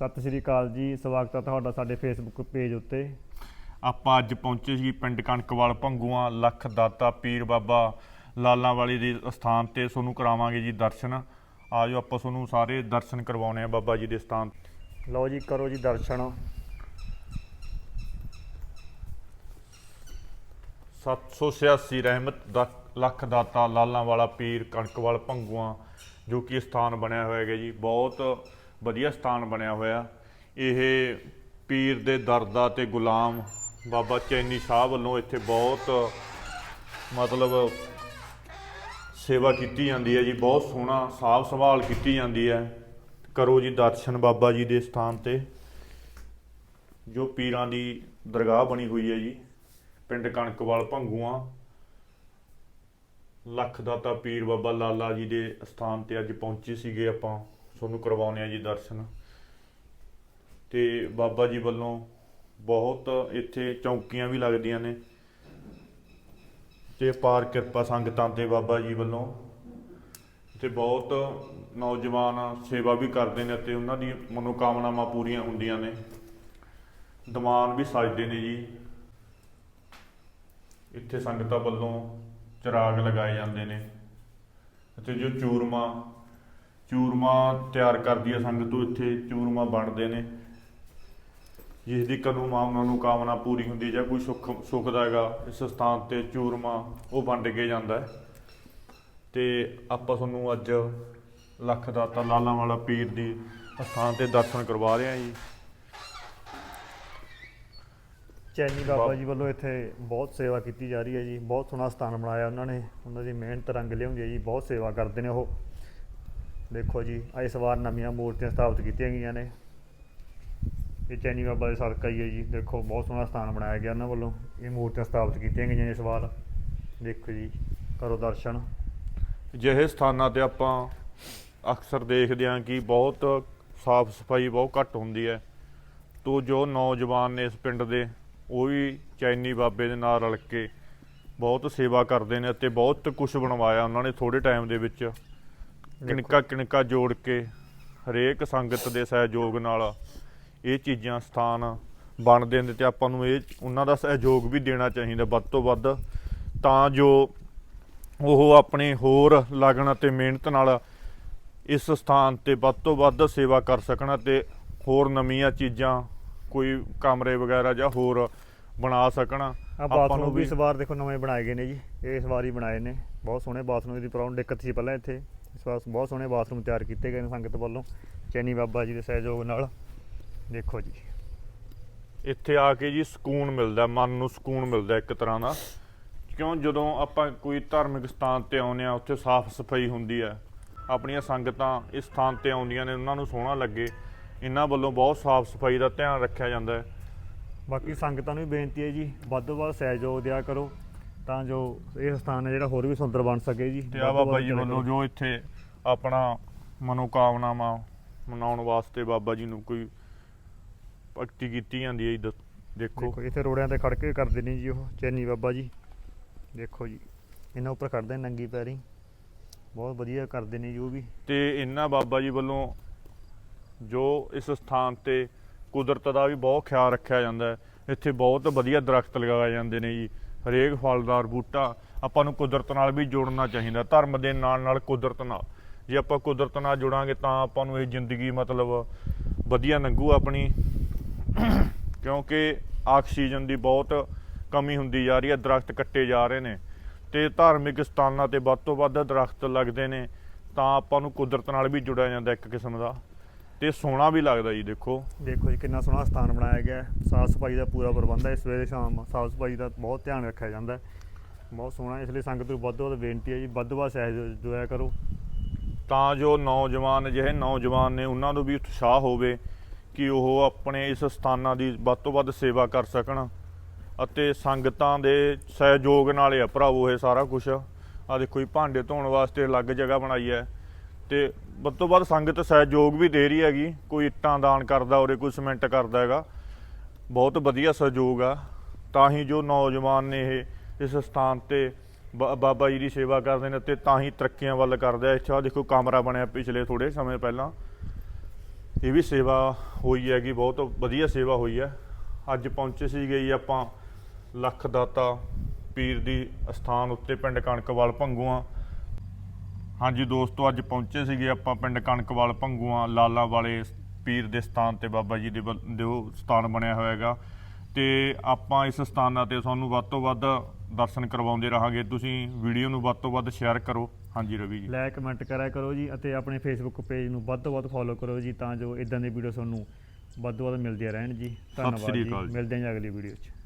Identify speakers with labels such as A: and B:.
A: ਸਤਿ ਸ੍ਰੀ ਅਕਾਲ ਜੀ ਸਵਾਗਤ ਹੈ ਤੁਹਾਡਾ ਸਾਡੇ ਫੇਸਬੁੱਕ ਪੇਜ ਉੱਤੇ।
B: ਆਪਾਂ ਅੱਜ ਪਹੁੰਚੇ ਸੀ ਪਿੰਡ ਕਣਕਵਾਲ ਭੰਗੂਆਂ ਲੱਖ ਦਾਤਾ ਪੀਰ ਬਾਬਾ ਲਾਲਾਂ ਵਾਲੀ ਦੇ ਸਥਾਨ ਤੇ। ਤੁਹਾਨੂੰ ਕਰਾਵਾਂਗੇ ਜੀ ਦਰਸ਼ਨ। ਆਜੋ ਆਪਾਂ ਤੁਹਾਨੂੰ ਸਾਰੇ ਦਰਸ਼ਨ ਕਰਵਾਉਣੇ ਆ ਬਾਬਾ ਜੀ ਦੇ ਸਥਾਨ
A: ਲਓ ਜੀ ਕਰੋ ਜੀ ਦਰਸ਼ਨ।
B: 786 ਰਹਿਮਤ ਦਾ ਲੱਖ ਦਾਤਾ ਲਾਲਾਂ ਵਾਲਾ ਪੀਰ ਕਣਕਵਾਲ ਭੰਗੂਆਂ ਜੋ ਕਿ ਸਥਾਨ ਬਣਿਆ ਹੋਇਆ ਹੈ ਜੀ। ਬਹੁਤ ਵਧੀਆ ਸਥਾਨ ਬਣਿਆ ਹੋਇਆ। ਇਹ ਪੀਰ ਦੇ ਦਰਦਾ ਤੇ ਗੁਲਾਮ ਬਾਬਾ ਚੈਨੀ ਸ਼ਾਹ ਵੱਲੋਂ ਇੱਥੇ ਬਹੁਤ ਮਤਲਬ ਸੇਵਾ ਕੀਤੀ ਜਾਂਦੀ ਹੈ ਜੀ, ਬਹੁਤ ਸੋਹਣਾ ਸਾਫ਼ ਸੰਭਾਲ ਕੀਤੀ ਜਾਂਦੀ ਹੈ। ਕਰੋ ਜੀ ਦਰਸ਼ਨ ਬਾਬਾ ਜੀ ਦੇ ਸਥਾਨ ਤੇ, ਜੋ ਪੀਰਾਂ ਦੀ ਦਰਗਾਹ ਬਣੀ ਹੋਈ ਹੈ ਜੀ। ਪਿੰਡ ਕਣਕਵਾਲ ਭੰਗੂਆਂ, ਲੱਖ ਦਾਤਾ ਪੀਰ ਬਾਬਾ ਲਾਲਾ ਜੀ ਦੇ ਸਥਾਨ ਤੇ ਅੱਜ ਪਹੁੰਚੇ ਸੀਗੇ ਆਪਾਂ। ਤੁਹਾਨੂੰ ਕਰਵਾਉਂਦੇ ਆ ਜੀ ਦਰਸ਼ਨ। ਤੇ ਬਾਬਾ ਜੀ ਵੱਲੋਂ ਬਹੁਤ ਇੱਥੇ ਚੌਂਕੀਆਂ ਵੀ ਲੱਗਦੀਆਂ ਨੇ। ਤੇ ਪਾਰ ਕਿਰਪਾ ਸੰਗਤਾਂ ਤੇ ਬਾਬਾ ਜੀ ਵੱਲੋਂ ਤੇ ਬਹੁਤ ਨੌਜਵਾਨ ਸੇਵਾ ਵੀ ਕਰਦੇ ਨੇ ਤੇ ਉਹਨਾਂ ਦੀ ਮਨੋਕਾਮਨਾਵਾਂ ਪੂਰੀਆਂ ਹੁੰਦੀਆਂ ਨੇ। ਦੀਵਾਨ ਵੀ ਸਜਦੇ ਨੇ ਜੀ। ਇੱਥੇ ਸੰਗਤਾਂ ਵੱਲੋਂ ਚਿਰਾਗ ਲਗਾਏ ਜਾਂਦੇ ਨੇ। ਅਤੇ ਜੋ ਚੂਰਮਾ ਚੂਰਮਾ ਤਿਆਰ ਕਰਦੀ ਹੈ ਸੰਗਤ ਤੋਂ ਇੱਥੇ ਚੂਰਮਾ ਬਣਦੇ ਨੇ। ਜਿਸ ਦੀ ਕਦੋਂ ਮਾਮਨਾ ਨੂੰ ਕਾਮਨਾ ਪੂਰੀ ਹੁੰਦੀ ਹੈ ਜਾਂ ਕੋਈ ਸੁੱਖ ਸੁੱਖ ਦਾ ਹੈਗਾ ਇਸ ਸਥਾਨ ਤੇ ਚੂਰਮਾ ਉਹ ਵੰਡ ਕੇ ਜਾਂਦਾ ਹੈ। ਤੇ ਆਪਾਂ ਤੁਹਾਨੂੰ ਅੱਜ ਲੱਖ ਦਾਤਾ ਲਾਲਾਂ ਵਾਲਾ ਪੀਰ ਦੀ ਸਥਾਨ ਤੇ ਦਰਸ਼ਨ ਕਰਵਾ ਰਹੇ ਹਾਂ ਜੀ।
A: ਚੈਨੀ ਬਾਬ- ਜੀ ਵੱਲੋਂ ਇੱਥੇ ਬਹੁਤ ਸੇਵਾ ਕੀਤੀ ਜਾ ਰਹੀ ਹੈ ਜੀ। ਬਹੁਤ ਸੋਹਣਾ ਸਥਾਨ ਬਣਾਇਆ ਉਹਨਾਂ ਨੇ। ਉਹਨਾਂ ਦੀ ਮਿਹਨਤ ਰੰਗ ਲਿਆਉਂਦੀ ਹੈ ਜੀ। ਬਹੁਤ ਸੇਵਾ ਕਰਦੇ ਨੇ ਉਹ। ਦੇਖੋ ਜੀ ਇਸ ਵਾਰ ਨਵੀਆਂ ਮੂਰਤੀਆਂ ਸਥਾਪਿਤ ਕੀਤੀਆਂ ਗਈਆਂ ਨੇ। ਇਹ ਚੈਨੀ ਬਾਬਾ ਦੇ ਸਦਕਾ ਹੀ ਹੈ ਜੀ, ਦੇਖੋ ਬਹੁਤ ਸੋਹਣਾ ਸਥਾਨ ਬਣਾਇਆ ਗਿਆ ਉਹਨਾਂ ਵੱਲੋਂ। ਇਹ ਮੂਰਤੀਆਂ ਸਥਾਪਿਤ ਕੀਤੀਆਂ ਗਈਆਂ ਇਸ ਵਾਰ। ਦੇਖੋ ਜੀ, ਕਰੋ ਦਰਸ਼ਨ।
B: ਜਿਹੇ ਸਥਾਨਾਂ ਤੇ ਆਪਾਂ ਅਕਸਰ ਦੇਖਦੇ ਹਾਂ ਕਿ ਬਹੁਤ ਸਾਫ਼ ਸਫ਼ਾਈ ਬਹੁਤ ਘੱਟ ਹੁੰਦੀ ਹੈ। ਤੋ ਜੋ ਨੌਜਵਾਨ ਨੇ ਇਸ ਪਿੰਡ ਦੇ, ਉਹ ਵੀ ਚੈਨੀ ਬਾਬੇ ਦੇ ਨਾਲ ਰਲ ਕੇ ਬਹੁਤ ਸੇਵਾ ਕਰਦੇ ਨੇ ਅਤੇ ਬਹੁਤ ਕੁਝ ਬਣਵਾਇਆ ਉਹਨਾਂ ਨੇ ਥੋੜੇ ਟਾਈਮ ਦੇ ਵਿੱਚ। ਕਿਣਕਾ ਕਿਣਕਾ ਜੋੜ ਕੇ ਹਰੇਕ ਸੰਗਤ ਦੇ ਸਹਿਯੋਗ ਨਾਲ ਇਹ ਚੀਜ਼ਾਂ ਸਥਾਨ ਬਣਦੇ ਨੇ ਤੇ ਆਪਾਂ ਨੂੰ ਇਹ ਉਹਨਾਂ ਦਾ ਸਹਿਯੋਗ ਵੀ ਦੇਣਾ ਚਾਹੀਦਾ ਵੱਧ ਤੋਂ ਵੱਧ। ਤਾਂ ਜੋ ਉਹ ਆਪਣੇ ਹੋਰ ਲਗਨ ਅਤੇ ਮਿਹਨਤ ਨਾਲ ਇਸ ਸਥਾਨ ਤੇ ਵੱਧ ਤੋਂ ਵੱਧ ਸੇਵਾ ਕਰ ਸਕਣ ਅਤੇ ਹੋਰ ਨਵੀਆਂ ਚੀਜ਼ਾਂ ਕੋਈ ਕਮਰੇ ਵਗੈਰਾ ਜਾਂ ਹੋਰ ਬਣਾ ਸਕਣ।
A: ਆ ਬਾਥਰੂਮ ਵੀ ਇਸ ਵਾਰ ਦੇਖੋ ਨਵੇਂ ਬਣਾਏ ਗਏ ਨੇ ਜੀ। ਇਹ ਇਸ ਵਾਰ ਹੀ ਬਣਾਏ ਨੇ। ਬਹੁਤ ਸੋਹਣੇ ਬਾਥਰੂਮ ਦੀ ਪ੍ਰੋਬਲਮ ਦਿੱਕਤ ਸੀ ਪਹਿਲਾਂ ਇੱਥੇ। ਇਸ ਵਾਰ ਬਹੁਤ ਸੋਹਣੇ ਬਾਥਰੂਮ ਤਿਆਰ ਕੀਤੇ ਗਏ ਨੇ ਸੰਗਤ ਵੱਲੋਂ। ਚੈਨੀ ਬਾਬਾ ਜੀ ਦੇ ਸਹਿਯੋਗ ਨਾਲ। ਦੇਖੋ ਜੀ।
B: ਇੱਥੇ ਆ ਕੇ ਜੀ ਸਕੂਨ ਮਿਲਦਾ ਮਨ ਨੂੰ ਸਕੂਨ ਮਿਲਦਾ ਇੱਕ ਤਰ੍ਹਾਂ ਦਾ। ਕਿਉਂ? ਜਦੋਂ ਆਪਾਂ ਕੋਈ ਧਾਰਮਿਕ ਸਥਾਨ ਤੇ ਆਉਂਦੇ ਆ ਉੱਥੇ ਸਾਫ਼ ਸਫ਼ਾਈ ਹੁੰਦੀ ਹੈ। ਆਪਣੀਆਂ ਸੰਗਤਾਂ ਇਸ ਸਥਾਨ ਤੇ ਆਉਂਦੀਆਂ ਨੇ ਉਹਨਾਂ ਨੂੰ ਸੋਹਣਾ ਲੱਗੇ। ਇਹਨਾਂ ਵੱਲੋਂ ਬਹੁਤ ਸਾਫ਼ ਸਫ਼ਾਈ ਦਾ ਧਿਆਨ ਰੱਖਿਆ ਜਾਂਦਾ ਹੈ।
A: ਬਾਕੀ ਸੰਗਤਾਂ ਨੂੰ ਵੀ ਬੇਨਤੀ ਹੈ ਜੀ ਵੱਧ ਤੋਂ ਵੱਧ ਸਹਿਯੋਗ ਦਿਆ ਕਰੋ। ਤਾਂ ਜੋ ਇਹ ਸਥਾਨ ਹੈ ਜਿਹੜਾ ਹੋਰ ਵੀ ਸੁੰਦਰ ਬਣ ਸਕੇ ਜੀ।
B: ਤੇ ਆ ਬਾਬਾ ਜੀ ਵੱਲੋਂ। ਜੋ ਇੱਥੇ ਆਪਣਾ ਮਨੋਕਾਮਨਾਵਾਂ ਮਨਾਉਣ ਵਾਸਤੇ ਬਾਬਾ ਜੀ ਨੂੰ ਕੋਈ ਭਗਤੀ ਕੀਤੀ ਜਾਂਦੀ ਹੈ ਜੀ ਦੇਖੋ।
A: ਇੱਥੇ ਰੋੜਿਆਂ ਤੇ ਖੜ ਕੇ ਕਰਦੇ ਨੇ ਜੀ ਉਹ ਚੈਨੀ ਬਾਬਾ ਜੀ। ਦੇਖੋ ਜੀ ਇਹਨਾਂ ਉੱਪਰ ਖੜਦੇ ਨੇ ਨੰਗੀ ਪੈਰੀ। ਬਹੁਤ ਵਧੀਆ ਕਰਦੇ ਨੇ ਜੀ ਉਹ ਵੀ।
B: ਤੇ ਇਹਨਾਂ ਬਾਬਾ ਜੀ ਵੱਲੋਂ ਜੋ ਇਸ ਸਥਾਨ ਤੇ ਕੁਦਰਤ ਦਾ ਵੀ ਬਹੁਤ ਖਿਆਲ ਰੱਖਿਆ ਜਾਂਦਾ ਹੈ। ਇੱਥੇ ਬਹੁਤ ਵਧੀਆ ਦਰਖਤ ਲਗਾਏ ਜਾਂਦੇ ਨੇ ਜੀ। ਹਰੇਕ ਫਲਦਾਰ ਬੂਟਾ ਆਪਾਂ ਨੂੰ ਕੁਦਰਤ ਨਾਲ ਵੀ ਜੋੜਨਾ ਚਾਹੀਦਾ, ਧਰਮ ਦੇ ਨਾਲ ਨਾਲ ਕੁਦਰਤ ਨਾਲ। ਜੇ ਆਪਾਂ ਕੁਦਰਤ ਨਾਲ ਜੁੜਾਂਗੇ ਤਾਂ ਆਪਾਂ ਨੂੰ ਇਹ ਜ਼ਿੰਦਗੀ ਮਤਲਬ ਵਧੀਆ ਲੰਘੂ ਆਪਣੀ। ਕਿਉਂਕਿ ਆਕਸੀਜਨ ਦੀ ਬਹੁਤ ਕਮੀ ਹੁੰਦੀ ਜਾ ਰਹੀ ਹੈ, ਦਰਖਤ ਕੱਟੇ ਜਾ ਰਹੇ ਨੇ। ਤੇ ਧਾਰਮਿਕ ਸਥਾਨਾਂ ਤੇ ਵੱਧ ਤੋਂ ਵੱਧ ਦਰਖਤ ਲੱਗਦੇ ਨੇ, ਤਾਂ ਆਪਾਂ ਨੂੰ ਕੁਦਰਤ ਨਾਲ ਵੀ ਜੁੜਿਆ ਜਾਂਦਾ ਇੱਕ ਕਿਸਮ ਦਾ। ਤੇ ਸੋਹਣਾ ਵੀ ਲੱਗਦਾ ਜੀ ਦੇਖੋ।
A: ਦੇਖੋ ਜੀ ਕਿੰਨਾ ਸੋਹਣਾ ਸਥਾਨ ਬਣਾਇਆ ਗਿਆ ਹੈ। ਸਾਫ਼ ਸਫ਼ਾਈ ਦਾ ਪੂਰਾ ਪ੍ਰਬੰਧ ਹੈ। ਸਵੇਰੇ ਸ਼ਾਮ ਸਾਫ਼ ਸਫ਼ਾਈ ਦਾ ਬਹੁਤ ਧਿਆਨ ਰੱਖਿਆ ਜਾਂਦਾ ਹੈ। ਬਹੁਤ ਸੋਹਣਾ ਇਸ ਲਈ ਸੰਗਤ ਨੂੰ ਵੱਧ ਤੋਂ ਵੱਧ ਬੇਨਤੀ ਹੈ ਜੀ ਵੱਧ ਵੱਧ ਸਹਿਯੋਗ ਦਿਆ ਕਰੋ।
B: ਤਾਂ ਜੋ ਨੌਜਵਾਨ ਜਿਹੇ ਨੌਜਵਾਨ ਨੇ ਉਹਨਾਂ ਨੂੰ ਵੀ ਉਤਸ਼ਾਹ ਹੋਵੇ ਕਿ ਉਹ ਆਪਣੇ ਇਸ ਸਥਾਨਾਂ ਦੀ ਵੱਧ ਤੋਂ ਵੱਧ ਸੇਵਾ ਕਰ ਸਕਣ ਅਤੇ ਸੰਗਤਾਂ ਦੇ ਸਹਿਯੋਗ ਨਾਲ ਹੀ ਭਰਾਵੋ ਇਹ ਸਾਰਾ ਕੁਝ ਆ ਦੇਖੋ ਜੀ ਭਾਂਡੇ ਧੋਣ ਵਾਸਤੇ ਅਲੱਗ ਜਗ੍ਹਾ ਬਣਾਈ ਹੈ ਤੇ ਵੱਧ ਤੋਂ ਵੱਧ ਸੰਗਤ ਸਹਿਯੋਗ ਵੀ ਦੇ ਰਹੀ ਹੈਗੀ। ਕੋਈ ਇੱਟਾਂ ਦਾਨ ਕਰਦਾ ਔਰੇ ਕੋਈ ਸਿਮੈਂਟ ਕਰਦਾ ਹੈਗਾ। ਬਹੁਤ ਵਧੀਆ ਸਹਿਯੋਗ ਆ। ਤਾਂ ਹੀ ਜੋ ਨੌਜਵਾਨ ਨੇ ਇਹ, ਇਸ ਸਥਾਨ ਤੇ ਬਾ- ਬਾਬਾ ਜੀ ਦੀ ਸੇਵਾ ਕਰਦੇ ਨੇ ਤੇ ਤਾਂ ਹੀ ਤਰੱਕੀਆਂ ਵੱਲ ਕਰਦੇ ਆ। ਇੱਥੇ ਆ ਦੇਖੋ ਕਮਰਾ ਬਣਿਆ ਪਿਛਲੇ ਥੋੜੇ ਸਮੇਂ ਪਹਿਲਾਂ। ਇਹ ਵੀ ਸੇਵਾ ਹੋਈ ਹੈਗੀ, ਬਹੁਤ ਵਧੀਆ ਸੇਵਾ ਹੋਈ ਹੈ। ਅੱਜ ਪਹੁੰਚੇ ਸੀਗੇ ਜੀ ਆਪਾਂ ਲੱਖ ਦਾਤਾ ਪੀਰ ਦੀ ਅਸਥਾਨ ਉੱਤੇ ਪਿੰਡ ਕਣਕਵਾਲ ਭੰਗੂਆਂ। ਹਾਂਜੀ ਦੋਸਤੋ ਅੱਜ ਪਹੁੰਚੇ ਸੀਗੇ ਆਪਾਂ ਪਿੰਡ ਕਣਕਵਾਲ ਭੰਗੂਆਂ ਲਾਲਾ ਵਾਲੇ ਪੀਰ ਦੇ ਸਥਾਨ ਤੇ ਬਾਬਾ ਜੀ ਦੇ ਉਹ ਸਥਾਨ ਬਣਿਆ ਹੋਇਆ ਹੈਗਾ। ਤੇ ਆਪਾਂ ਇਸ ਸਥਾਨਾਂ ਤੇ ਤੁਹਾਨੂੰ ਵੱਧ ਤੋਂ ਵੱਧ ਦਰਸ਼ਨ ਕਰਵਾਉਂਦੇ ਰਹਾਂਗੇ। ਤੁਸੀਂ ਵੀਡੀਓ ਨੂੰ ਵੱਧ ਤੋਂ ਵੱਧ ਸ਼ੇਅਰ ਕਰੋ। ਹਾਂਜੀ ਰਵੀ ਜੀ।
A: ਲਾਈਕ ਕਮੈਂਟ ਕਰਿਆ ਕਰੋ ਜੀ ਅਤੇ ਆਪਣੇ ਫੇਸਬੁੱਕ ਪੇਜ ਨੂੰ ਵੱਧ ਤੋਂ ਵੱਧ ਫੋਲੋ ਕਰੋ ਜੀ ਤਾਂ ਜੋ ਇਦਾਂ ਦੇ ਵੀਡੀਓ ਤੁਹਾਨੂੰ ਵੱਧ ਤੋਂ ਵੱਧ ਮਿਲਦੀਆਂ ਰਹਿਣ ਜੀ। ਧੰਨਵਾਦ
B: ਜੀ।
A: ਮਿਲਦੇ ਹਾਂ ਜੀ ਅਗਲੀ ਵੀਡੀਓ 'ਚ।